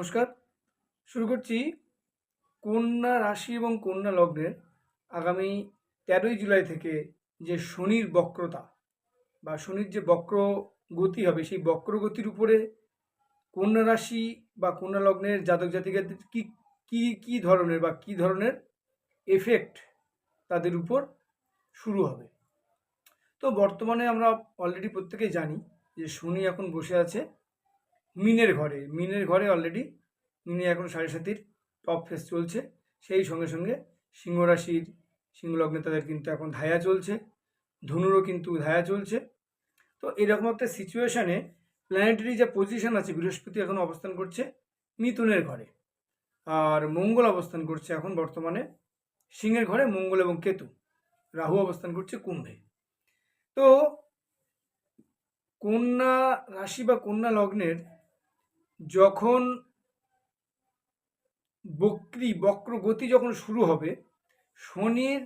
নমস্কার। শুরু করছি কন্যা রাশি এবং কন্যা লগ্নের আগামী তেরোই জুলাই থেকে যে শনির বক্রতা বা শনির যে বক্র গতি হবে, সেই বক্র গতির উপরে কন্যা রাশি বা কন্যা লগ্নের জাতক জাতিকাদের কি কি কি ধরনের বা কি ধরনের এফেক্ট তাদের উপর শুরু হবে। তো বর্তমানে আমরা অলরেডি প্রত্যেকেই জানি যে শনি এখন বসে আছে। মিনের ঘরে মিনের ঘরে অলরেডি মিনে এখন সাড়ে সাতির টপ ফেস চলছে। সেই সঙ্গে সঙ্গে সিংহ রাশির সিংহলগ্নে তাদের কিন্তু এখন ধায়া চলছে। ধনুরও কিন্তু ধায়া চলছে। তো এরকম একটা সিচুয়েশানে প্ল্যানেটারি যে পজিশন আছে, বৃহস্পতি এখন অবস্থান করছে মিথুনের ঘরে। আর মঙ্গল অবস্থান করছে এখন বর্তমানে সিংহের ঘরে মঙ্গল এবং কেতু। রাহু অবস্থান করছে কুম্ভে। তো কন্যা রাশি বা কন্যা লগ্নের যখন বক্রি, বক্র গতি যখন শুরু হবে, শনির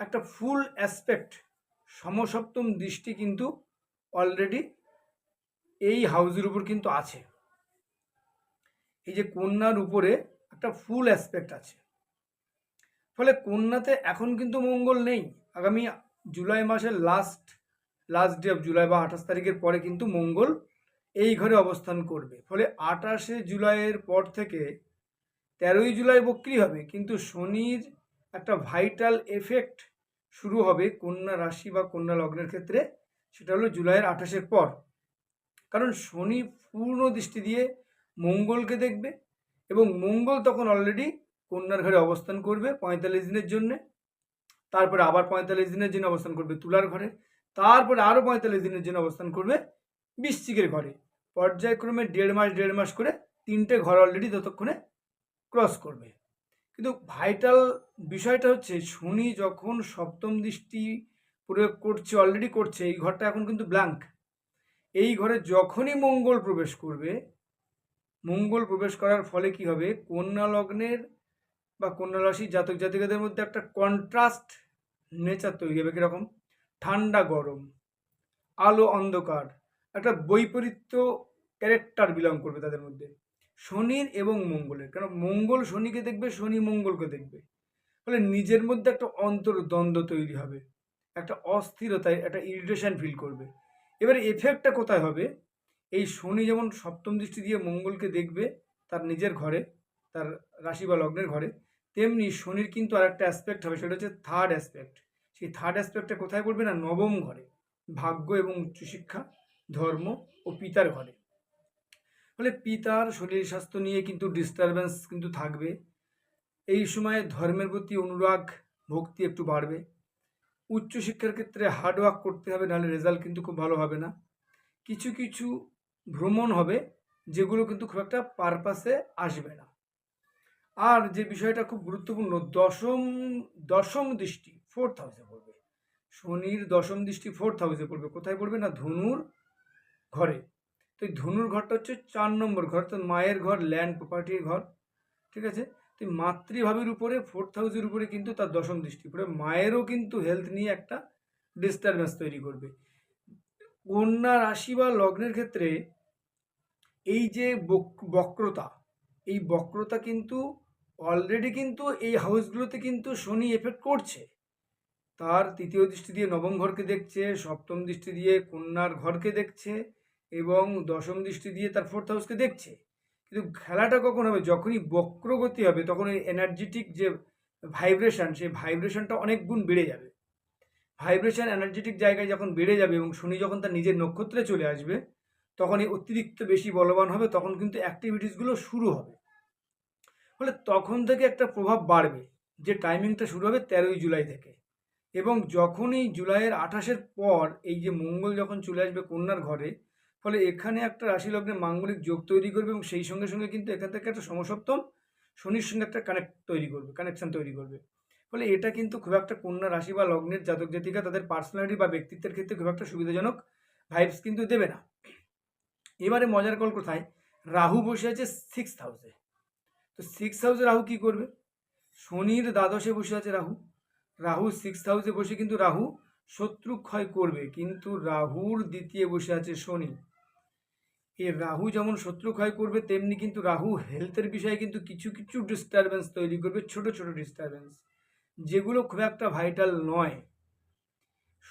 একটা ফুল অ্যাসপেক্ট সমসপ্তম দৃষ্টি কিন্তু অলরেডি এই হাউজের উপর কিন্তু আছে। এই যে কন্যার উপরে একটা ফুল অ্যাসপেক্ট আছে। ফলে কন্যাতে এখন কিন্তু মঙ্গল নেই। আগামী জুলাই মাসের last last day of July বা আঠাশ তারিখের পরে কিন্তু মঙ্গল এই ঘরে অবস্থান করবে। ফলে আঠাশে জুলাইয়ের পর থেকে তেরোই জুলাই বক্রি হবে, কিন্তু শনির একটা ভাইটাল এফেক্ট শুরু হবে কন্যা রাশি বা কন্যা লগ্নের ক্ষেত্রে, সেটা হলো জুলাইয়ের আঠাশের পর। কারণ শনি পূর্ণ দৃষ্টি দিয়ে মঙ্গলকে দেখবে এবং মঙ্গল তখন অলরেডি কন্যার ঘরে অবস্থান করবে পঁয়তাল্লিশ দিনের জন্যে, তারপরে আবার পঁয়তাল্লিশ দিনের জন্য অবস্থান করবে তুলার ঘরে, তারপরে আরও পঁয়তাল্লিশ দিনের জন্য অবস্থান করবে বৃশ্চিকের ঘরে। পর্যায়ক্রমে দেড় মাস দেড় মাস করে তিনটে ঘর অলরেডি ততক্ষণে ক্রস করবে। কিন্তু ভাইটাল বিষয়টা হচ্ছে, শনি যখন সপ্তম দৃষ্টি প্রয়োগ করছে অলরেডি করছে, এই ঘরটা এখন কিন্তু ব্ল্যাঙ্ক এই ঘরে যখনই মঙ্গল প্রবেশ করবে, মঙ্গল প্রবেশ করার ফলে কি হবে? কন্যা লগ্নের বা কন্যা রাশি জাতক জাতিকাদের মধ্যে একটা কন্ট্রাস্ট নেচার তৈরি হবে কীরকম? ঠান্ডা গরম, আলো অন্ধকার, একটা বৈপরীত্য ক্যারেক্টার বিলং করবে তাদের মধ্যে। শনির এবং মঙ্গলের। কারণ মঙ্গল শনিকে দেখবে, শনি মঙ্গলকে দেখবে। ফলে নিজের মধ্যে একটা অন্তর্দ্বন্দ্ব তৈরি হবে। একটা অস্থিরতায়, একটা ইরিটেশন ফিল করবে। এবারে এফেক্টটা কোথায় হবে? এই শনি যেমন সপ্তম দৃষ্টি দিয়ে মঙ্গলকে দেখবে, তার নিজের ঘরে, তার রাশি বা লগ্নের ঘরে, তেমনি শনির কিন্তু আর একটা অ্যাসপেক্ট হবে, সেটা হচ্ছে থার্ড অ্যাসপেক্ট সেই থার্ড অ্যাসপেক্টটা কোথায় পড়বে না? নবম ঘরে। ভাগ্য এবং উচ্চশিক্ষা, ধর্ম ও পিতার ঘরে। ফলে পিতার শরীর স্বাস্থ্য নিয়ে কিন্তু ডিস্টারবেন্স কিন্তু থাকবে। এই সময়ে ধর্মের প্রতি অনুরাগ, ভক্তি একটু বাড়বে। উচ্চশিক্ষার ক্ষেত্রে হার্ডওয়ার্ক করতে হবে, নাহলে রেজাল্ট কিন্তু খুব ভালো হবে না। কিছু কিছু ভ্রমণ হবে, যেগুলো কিন্তু খুব একটা পারপাসে আসবে না। আর যে বিষয়টা খুব গুরুত্বপূর্ণ, দশম দশম দৃষ্টি ফোর্থ হাউসে পড়বে। শনির দশম দৃষ্টি ফোর্থ হাউসে পড়বে। কোথায় পড়বে না? ধনুর ঘরে। তো এই ধনুর ঘরটা হচ্ছে চার নম্বর ঘর তো মায়ের ঘর ল্যান্ড প্রপার্টির ঘর, ঠিক আছে? তো মাতৃভাবের উপরে ফোর্থ হাউসের উপরে কিন্তু তার দশম দৃষ্টি পড়ে মায়েরও কিন্তু হেলথ নিয়ে একটা ডিস্টারবেন্স তৈরি করবে। কন্যা রাশি বা লগ্নের ক্ষেত্রে এই যে বক- বক্রতা, এই বক্রতা কিন্তু অলরেডি কিন্তু এই হাউসগুলোতে কিন্তু শনি এফেক্ট করছে। তার তৃতীয় দৃষ্টি দিয়ে নবম ঘরকে দেখছে, সপ্তম দৃষ্টি দিয়ে কন্যার ঘরকে দেখছে এবং দশম দৃষ্টি দিয়ে তার ফোর্থ হাউসকে দেখছে। কিন্তু খেলাটা কখন হবে? যখনই বক্রগতি হবে, তখন ওই এনার্জেটিক যে ভাইব্রেশন সেই ভাইব্রেশনটা অনেক গুণ বেড়ে যাবে। ভাইব্রেশন এনার্জেটিক জায়গায় যখন বেড়ে যাবে এবং শনি যখন তার নিজের নক্ষত্রে চলে আসবে তখন এই অতিরিক্ত বেশি বলবান হবে, তখন কিন্তু অ্যাক্টিভিটিসগুলো শুরু হবে। ফলে তখন থেকে একটা প্রভাব বাড়বে, যে টাইমিংটা শুরু হবে তেরোই জুলাই থেকে। এবং যখনই জুলাইয়ের আঠাশের পর এই যে মঙ্গল যখন চলে আসবে কন্যার ঘরে ফলে এখানে একটা রাশি লগ্নে মাঙ্গলিক যোগ তৈরি করবে এবং সেই সঙ্গে সঙ্গে কিন্তু এখান থেকে একটা সমসপ্তম শনির সঙ্গে একটা কানেক্ট তৈরি করবে কানেকশন তৈরি করবে। ফলে এটা কিন্তু খুব একটা কন্যা রাশি বা লগ্নের জাতক জাতিকা তাদের পার্সোনালিটি বা ব্যক্তিত্বের ক্ষেত্রে খুব একটা সুবিধাজনক ভাইবস কিন্তু দেবে না। এবারে মজার কল কোথায়? রাহু বসে আছে সিক্স হাউসে তো সিক্স হাউসে রাহু কি করবে? শনির দ্বাদশে বসে আছে রাহু। রাহু সিক্স হাউসে বসে কিন্তু রাহু শত্রু ক্ষয় করবে, কিন্তু রাহুর দ্বিতীয় বসে আছে শনি। এই রাহু যেমন শত্রু ক্ষয় করবে, তেমনি কিন্তু রাহু হেলথের বিষয়ে কিন্তু কিছু কিছু ডিস্টারবেন্স তৈরি করবে, ছোট ছোট ডিস্টারবেন্স যেগুলো খুব একটা ভাইটাল নয়।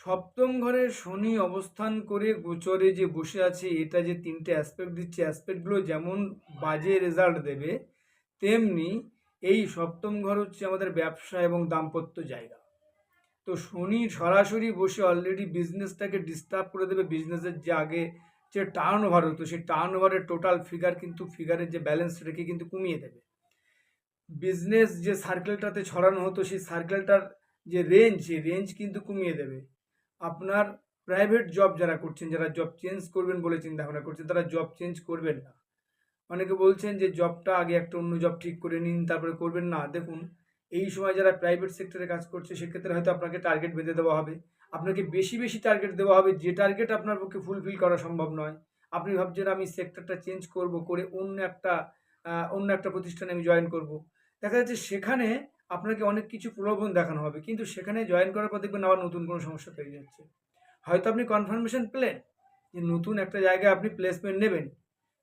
সপ্তম ঘরে শনি অবস্থান করে গোচরে যে বসে আছে, এটা যে তিনটে অ্যাসপেক্ট দিচ্ছে অ্যাসপেক্টগুলো যেমন বাজে রেজাল্ট দেবে, তেমনি এই সপ্তম ঘর হচ্ছে আমাদের ব্যবসা এবং দাম্পত্য জায়গা। তো শনি সরাসরি বসে অলরেডি বিজনেসটাকে ডিস্টার্ব করে দেবে বিজনেসের যে আগে যে টার্ন ওভার হতো, সেই টার্ন ওভারের টোটাল ফিগার কিন্তু ফিগারের যে ব্যালেন্স রেখে কিন্তু কমিয়ে দেবে। বিজনেস যে সার্কেলটাতে ছড়ানো হতো, সেই সার্কেলটার যে রেঞ্জ সেই রেঞ্জ কিন্তু কমিয়ে দেবে। আপনার প্রাইভেট জব যারা করছেন, যারা জব চেঞ্জ করবেন বলে চিন্তা ভাবনা করছেন, তারা জব চেঞ্জ করবেন না। অনেকে বলছেন যে জবটা আগে একটা অন্য জব ঠিক করে নিন, তারপরে করবেন না। দেখুন, এই সময় যারা প্রাইভেট সেক্টরে কাজ করছে, সেক্ষেত্রে হয়তো আপনাকে টার্গেট বেঁধে দেওয়া হবে। আপনাকে বেশি বেশি টার্গেট দেওয়া হবে। যে টার্গেট আপনার পক্ষে ফুলফিল করা সম্ভব নয়। আপনি ভাবছেন আমি সেক্টরটা চেঞ্জ করব, করে অন্য একটা অন্য একটা প্রতিষ্ঠানে আমি জয়েন করব। দেখা যাচ্ছে সেখানে আপনাকে অনেক কিছু প্রলোভন দেখানো হবে। কিন্তু সেখানে জয়েন করার পর দেখবেন আবার নতুন কোনো সমস্যা তৈরি হচ্ছে। হয়তো আপনি কনফার্মেশন পেলেন যে নতুন একটা জায়গায় আপনি প্লেসমেন্ট নেবেন।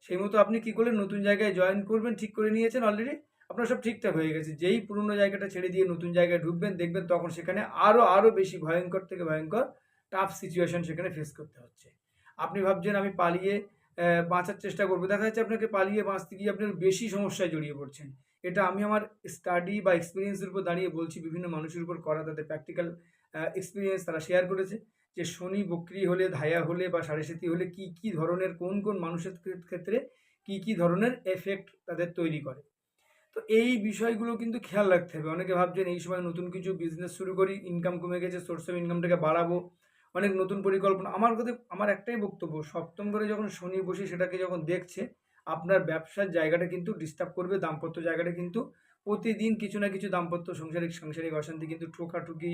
সেই মতো আপনি কি করলেন? নতুন জায়গায় জয়েন করবেন, ঠিক করে নিয়েছেন অলরেডি আপনার সব ঠিকঠাক হয়ে গেছে। যেই পুরনো জায়গাটা ছেড়ে দিয়ে নতুন জায়গায় ঢুকবেন, দেখবেন তখন সেখানে আরও আরও বেশি ভয়ঙ্কর থেকে ভয়ঙ্কর টাফ সিচুয়েশন সেখানে ফেস করতে হচ্ছে। আপনি ভাবছেন আমি পালিয়ে বাঁচার চেষ্টা করব। দেখা যাচ্ছে আপনাকে পালিয়ে বাঁচতে গিয়ে আপনার বেশি সমস্যায় জড়িয়ে পড়ছেন। এটা আমি আমার স্টাডি বা এক্সপিরিয়েন্সের উপর দাঁড়িয়ে বলছি, বিভিন্ন মানুষের উপর করা, তাদের প্র্যাকটিক্যাল এক্সপিরিয়েন্স তারা শেয়ার করেছে যে শনি বক্রি হলে, ধায়া হলে বা সাড়ে হলে কি কি ধরনের, কোন কোন মানুষের ক্ষেত্রে কি কি ধরনের এফেক্ট তাদের তৈরি করে। তো এই বিষয়গুলো কিন্তু খেয়াল রাখতে হবে। অনেকে ভাবছেন এই সময় নতুন কিছু বিজনেস শুরু করি ইনকাম কমে গেছে সোর্স অফ ইনকামটাকে বাড়াবো, অনেক নতুন পরিকল্পনা। আমার কথা, আমার একটাই বক্তব্য, সপ্তম ঘরে যখন শনি বসে সেটাকে যখন দেখছে, আপনার ব্যবসার জায়গাটা কিন্তু ডিস্টার্ব করবে, দাম্পত্য জায়গাটা কিন্তু প্রতিদিন কিছু না কিছু দাম্পত্য সাংসারিক সাংসারিক অশান্তি কিন্তু ঠোকাঠুকি,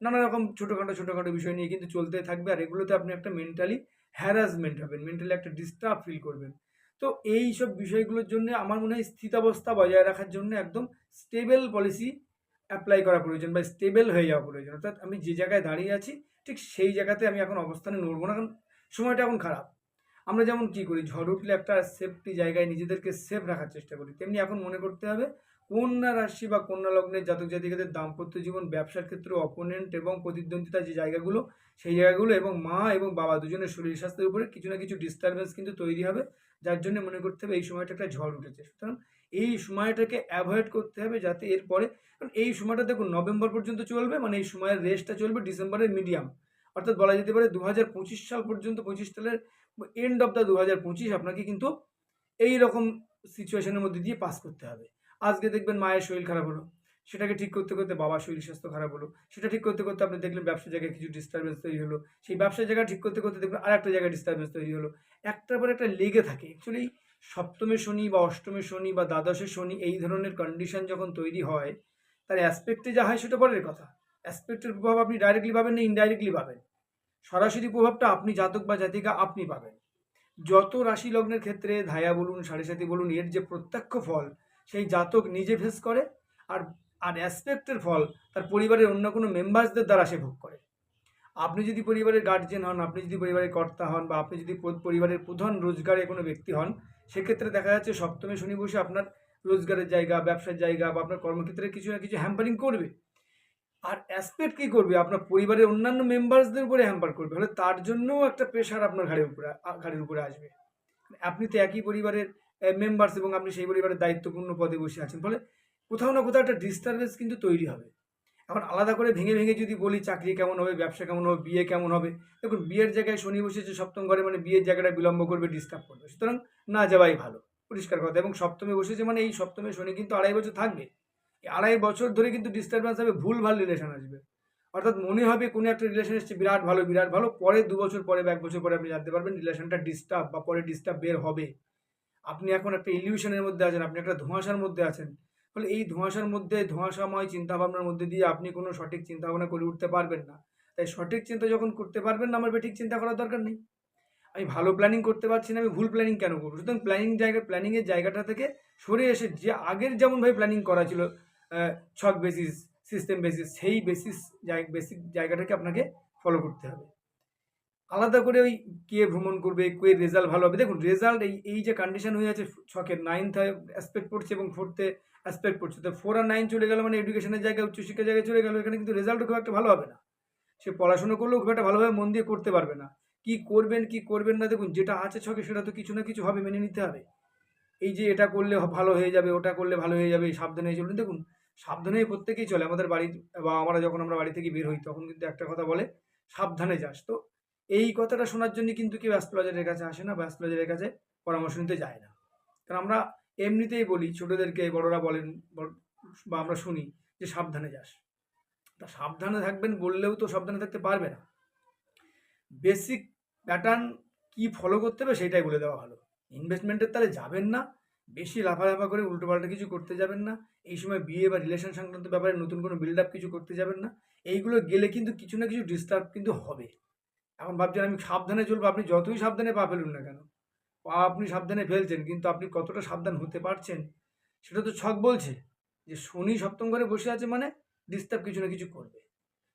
নানা রকম ছোটোখাটো ছোটোখাটো বিষয় নিয়ে কিন্তু চলতে থাকবে। আর এগুলোতে আপনি একটা মেন্টালি হ্যারাসমেন্ট হবেন মেন্টালি একটা ডিস্টার্ব ফিল করবেন। তো এই সব বিষয়গুলোর জন্য আমার মনে হয় স্থিতাবস্থা বজায় রাখার জন্য একদম স্টেবল পলিসি অ্যাপ্লাই করা প্রয়োজন বা স্টেবল হয়ে যাওয়া প্রয়োজন। অর্থাৎ আমি যে জায়গায় দাঁড়িয়ে আছি, ঠিক সেই জায়গাতে আমি এখন অবস্থানে নড়বো না। কারণ সময়টা এখন খারাপ। আমরা যেমন কি করি? ঝড় উঠলে একটা সেফটি জায়গায় নিজেদেরকে সেফ রাখার চেষ্টা করি। তেমনি এখন মনে করতে হবে কন্যা রাশি বা কন্যা লগ্নের জাতক জাতিকাদের দাম্পত্য জীবন, ব্যবসার ক্ষেত্রে অপোনেন্ট এবং প্রতিদ্বন্দ্বিতা যে জায়গাগুলো, সেই জায়গাগুলো এবং মা এবং বাবা দুজনের শরীর স্বাস্থ্যের উপরে কিছু না কিছু ডিস্টারবেন্স কিন্তু তৈরি হবে, যার জন্য মনে করতে হবে এই সময়টা একটা ঝড় উঠেছে। সুতরাং এই সময়টাকে অ্যাভয়েড করতে হবে যাতে এরপরে, কারণ এই সময়টা দেখুন নভেম্বর পর্যন্ত চলবে মানে এই সময়ের রেস্টটা চলবে ডিসেম্বরের মিডিয়াম অর্থাৎ বলা যেতে পারে দু হাজার পঁচিশ সাল পর্যন্ত, পঁচিশ সালের এন্ড অফ দ্য দু হাজার পঁচিশ আপনাকে কিন্তু এই রকম সিচুয়েশনের মধ্যে দিয়ে পাস করতে হবে। আজকে দেখবেন মায়ের শরীর খারাপ হলো। সেটাকে ঠিক করতে করতে বাবার শরীর স্বাস্থ্য খারাপ হলো। সেটা ঠিক করতে করতে আপনি দেখলেন ব্যবসা জায়গায় কিছু ডিস্টারবেন্স তৈরি হলো। সেই ব্যবসা জায়গা ঠিক করতে করতে দেখবেন আর একটা জায়গায় ডিস্টারবেন্স তৈরি হলো। একটার পর একটা লেগে থাকে। অ্যাকচুয়ালি সপ্তমে শনি বা অষ্টমে শনি বা দ্বাদশে শনি এই ধরনের কন্ডিশন যখন তৈরি হয়, তার অ্যাসপেক্টে যা হয় সেটা পরের কথা। অ্যাসপেক্টের প্রভাব আপনি ডাইরেক্টলি পাবেন না ইনডাইরেক্টলি পাবেন। সরাসরি প্রভাবটা আপনি জাতক বা জাতিকা আপনি পাবেন। যত রাশি লগ্নের ক্ষেত্রে ধায়া বলুন, সাড়ে সাথী বলুন, এর যে প্রত্যক্ষ ফল সেই জাতক নিজে ফেস করে আর আর অ্যাসপেক্টের ফল তার পরিবারের অন্য কোনো মেম্বার্সদের দ্বারা সে ভোগ করে। আপনি যদি পরিবারের গার্জেন হন, আপনি যদি পরিবারের কর্তা হন বা আপনি যদি পরিবারের প্রধান রোজগারে কোনো ব্যক্তি হন, সেক্ষেত্রে দেখা যাচ্ছে সপ্তমে শনি বসে আপনার রোজগারের জায়গা, ব্যবসার জায়গা বা আপনার কর্মক্ষেত্রে কিছু না কিছু হ্যাম্পারিং করবে। আর অ্যাসপেক্ট কী করবে? আপনার পরিবারের অন্যান্য মেম্বার্সদের উপরে হ্যাম্পার করবে। ফলে তার জন্যও একটা প্রেশার আপনার ঘাড়ের উপরে ঘাড়ের উপরে আসবে। আপনি তো একই পরিবারের মেম্বার্স এবং আপনি সেই পরিবারের দায়িত্বপূর্ণ পদে বসে আছেন। ফলে কোথাও না কোথাও একটা ডিস্টারবেন্স কিন্তু তৈরি হবে। এখন আলাদা করে ভেঙে ভেঙে যদি বলি, চাকরি কেমন হবে, ব্যবসা কেমন হবে, বিয়ে কেমন হবে, দেখুন, বিয়ের জায়গায় শনি বসেছে সপ্তম ঘরে মানে বিয়ের জায়গাটা বিলম্ব করবে ডিস্টার্ব করবে। সুতরাং না যাওয়াই ভালো, পরিষ্কার কথা। এবং সপ্তমে বসেছে মানে এই সপ্তমে শনি কিন্তু আড়াই বছর থাকবে। আড়াই বছর ধরে কিন্তু ডিস্টারবেন্স হবে ভুল ভালো রিলেশন আসবে। অর্থাৎ মনে হবে কোনো একটা রিলেশন এসছে, বিরাট ভালো বিরাট ভালো, পরে দু বছর পরে বা এক বছর পরে আপনি জানতে পারবেন রিলেশনটা ডিস্টার্ব বা পরে ডিস্টার্ব বের হবে। আপনি এখন একটা ইলিউশনের মধ্যে আছেন, আপনি একটা ধোঁয়াশার মধ্যে আছেন। ফলে এই ধোঁয়াশার মধ্যে, ধোঁয়াশাময় চিন্তাভাবনার মধ্যে দিয়ে আপনি কোনো সঠিক চিন্তাভাবনা করে উঠতে পারবেন না। তাই সঠিক চিন্তা যখন করতে পারবেন না, আমার ঠিক চিন্তা করার দরকার নেই। আমি ভালো প্ল্যানিং করতে পারছি না, আমি ভুল প্ল্যানিং কেন করব? সুতরাং প্ল্যানিং জায়গা প্ল্যানিংয়ের জায়গাটা থেকে সরে এসে যে আগের যেমনভাবে প্ল্যানিং করা ছিল ছক বেসিস সিস্টেম বেসিস সেই বেসিস বেসিক জায়গাটাকে আপনাকে ফলো করতে হবে। আলাদা করে ওই কে ভ্রমণ করবে, কে রেজাল্ট ভালো হবে। দেখুন রেজাল্ট এই এই যে কন্ডিশন হয়ে আছে ছকের নাইনথ অ্যাসপেক্ট পড়ছে এবং ফোর্থে অ্যাসপেক্ট পড়ছে। তো ফোর আর নাইন চলে গেল মানে এডুকেশনের জায়গায়, উচ্চশিক্ষার জায়গায় চলে গেল, এখানে কিন্তু রেজাল্টও খুব একটা ভালো হবে না। সে পড়াশোনা করলেও খুব একটা ভালোভাবে মন দিয়ে করতে পারবে না। কি করবেন কি করবেন না, দেখুন, যেটা আছে ছকে সেটা তো কিছু না কিছু হবে, মেনে নিতে হবে। এই যে এটা করলে ভালো হয়ে যাবে, ওটা করলে ভালো হয়ে যাবে, সাবধানে চলুন। দেখুন সাবধানে প্রত্যেকেই চলে। আমাদের বাড়ি বা আমরা যখন আমরা বাড়ি থেকে বের হই, তখন কিন্তু একটা কথা বলে, সাবধানে যাস। তো এই কথাটা শোনার জন্য কিন্তু কেউ অ্যাস্ট্রোলজারের কাছে আসে না বা অ্যাস্ট্রোলজারের কাছে পরামর্শ নিতে যায় না। কারণ আমরা এমনিতেই বলি, ছোটোদেরকে বড়রা বলেন বা আমরা শুনি যে সাবধানে যাস। তা সাবধানে থাকবেন বললেও তো সাবধানে থাকতে পারবে না। বেসিক প্যাটার্ন কি ফলো করতে হবে সেটাই বলে দেওয়া ভালো। ইনভেস্টমেন্টের তাহলে যাবেন না, বেশি লাফালাফা করে উল্টোপাল্টা কিছু করতে যাবেন না। এই সময় বিয়ে বা রিলেশন সংক্রান্ত ব্যাপারে নতুন কোনো বিল্ড আপ কিছু করতে যাবেন না। এইগুলো গেলে কিন্তু কিছু না কিছু ডিস্টার্ব কিন্তু হবে। এখন ভাবছেন আমি সাবধানে চলবো, আপনি যতই সাবধানে পা ফেলুন না কেন, পা আপনি সাবধানে ফেলছেন, কিন্তু আপনি কতটা সাবধান হতে পারছেন সেটা তো ছক বলছে যে শনি সপ্তম ঘরে বসে আছে মানে ডিস্টার্ব কিছু না কিছু করবে।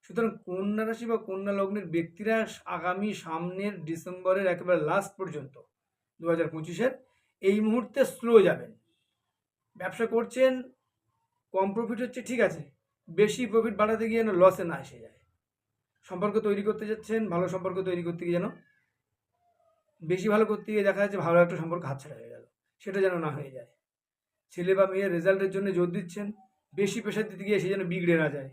সুতরাং কন্যা রাশি বা কন্যা লগ্নের ব্যক্তিরা আগামী সামনের ডিসেম্বরের একেবারে লাস্ট পর্যন্ত দু হাজার পঁচিশের এই মুহূর্তে স্লো যাবেন। ব্যবসা করছেন, কম প্রফিট হচ্ছে, ঠিক আছে, বেশি প্রফিট বাড়াতে গিয়ে লসে না এসে যায়। সম্পর্ক তৈরি করতে যাচ্ছেন, ভালো সম্পর্ক তৈরি করতে গিয়ে যেন বেশি ভালো করতে গিয়ে দেখা যাচ্ছে ভালো একটা সম্পর্ক হাতছাড়া হয়ে গেল। সেটা যেন না হয়ে যায়। ছেলে বা মেয়ের রেজাল্টের জন্য জোর দিচ্ছেন, বেশি প্রেশার দিতে গিয়ে সে যেন বিগড়ে না যায়।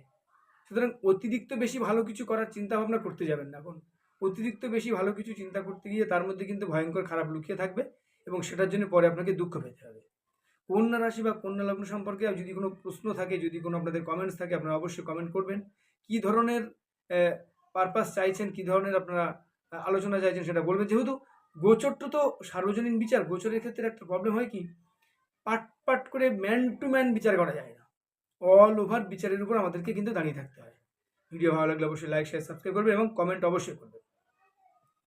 সুতরাং অতিরিক্ত বেশি ভালো কিছু করার চিন্তা ভাবনা করতে যাবেন না। এখন অতিরিক্ত বেশি ভালো কিছু চিন্তা করতে গিয়ে তার মধ্যে কিন্তু ভয়ঙ্কর খারাপ লুকিয়ে থাকবে এবং সেটার জন্য পরে আপনাকে দুঃখ পেতে হবে। কন্যা রাশি বা কন্যা লগ্ন সম্পর্কে যদি কোনো প্রশ্ন থাকে, যদি কোনো আপনাদের কমেন্টস থাকে, আপনারা অবশ্যই কমেন্ট করবেন। কী ধরনের পারপাস চাইছেন, কি ধরনের আপনারা আলোচনা চাইছেন সেটা বলবেন। যেহেতু গোচরটা তো সার্বজনীন বিচার, গোচরের ক্ষেত্রে একটা প্রবলেম হয় কি, পাট পাট করে ম্যান টু ম্যান বিচার করা যায় না। অল ওভার বিচারের উপর আমাদেরকে কিন্তু দাঁড়িয়ে থাকতে হয়। ভিডিও ভালো লাগলে অবশ্যই লাইক শেয়ার সাবস্ক্রাইব করবে এবং কমেন্ট অবশ্যই করবেন।